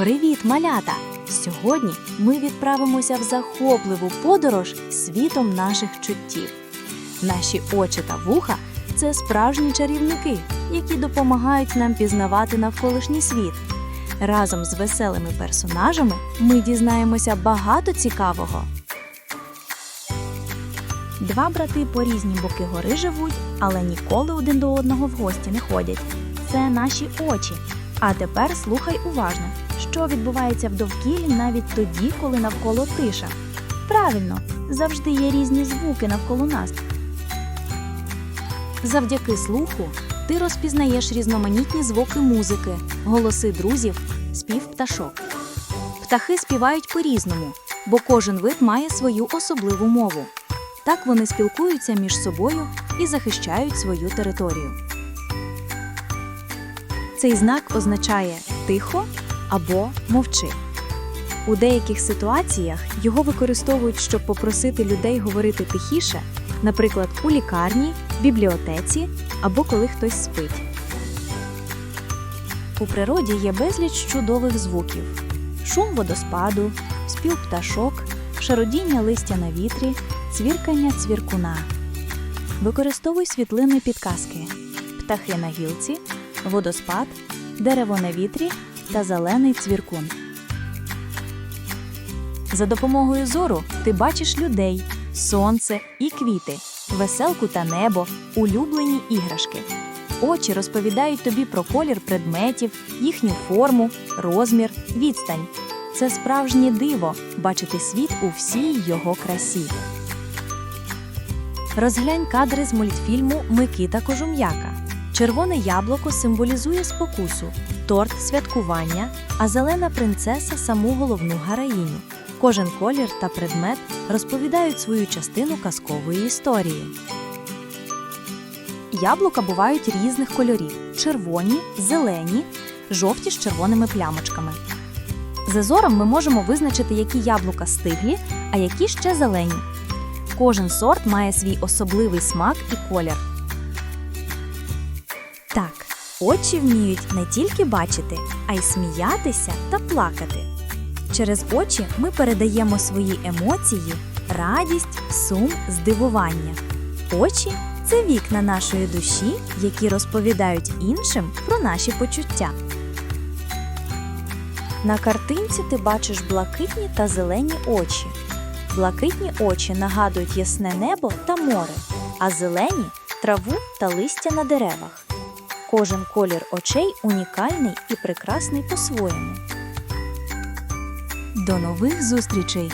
Привіт, малята! Сьогодні ми відправимося в захопливу подорож світом наших чуттів. Наші очі та вуха це справжні чарівники, які допомагають нам пізнавати навколишній світ. Разом з веселими персонажами ми дізнаємося багато цікавого. Два брати по різні боки гори живуть, але ніколи один до одного в гості не ходять. Це наші очі. А тепер слухай уважно, що відбувається в довкіллі навіть тоді, коли навколо тиша. Правильно, завжди є різні звуки навколо нас. Завдяки слуху ти розпізнаєш різноманітні звуки музики, голоси друзів, спів пташок. Птахи співають по-різному, бо кожен вид має свою особливу мову. Так вони спілкуються між собою і захищають свою територію. Цей знак означає тихо або мовчи. У деяких ситуаціях його використовують, щоб попросити людей говорити тихіше, наприклад, у лікарні, бібліотеці або коли хтось спить. У природі є безліч чудових звуків: шум водоспаду, спів пташок, шародіння листя на вітрі, цвіркання цвіркуна. Використовуй світлини підказки: птахи на гілці, водоспад, дерево на вітрі та зелений цвіркун. За допомогою зору ти бачиш людей, сонце і квіти, веселку та небо, улюблені іграшки. Очі розповідають тобі про колір предметів, їхню форму, розмір, відстань. Це справжнє диво бачити світ у всій його красі. Розглянь кадри з мультфільму Микита Кожум'яка. Червоне яблуко символізує спокусу, торт святкування, а зелена принцеса саму головну героїню. Кожен колір та предмет розповідають свою частину казкової історії. Яблука бувають різних кольорів: червоні, зелені, жовті з червоними плямочками. За зором ми можемо визначити, які яблука стиглі, а які ще зелені. Кожен сорт має свій особливий смак і колір. Так, очі вміють не тільки бачити, а й сміятися та плакати. Через очі ми передаємо свої емоції, радість, сум, здивування. Очі це вікна нашої душі, які розповідають іншим про наші почуття. На картинці ти бачиш блакитні та зелені очі. Блакитні очі нагадують ясне небо та море, а зелені траву та листя на деревах. Кожен колір очей унікальний і прекрасний по-своєму. До нових зустрічей!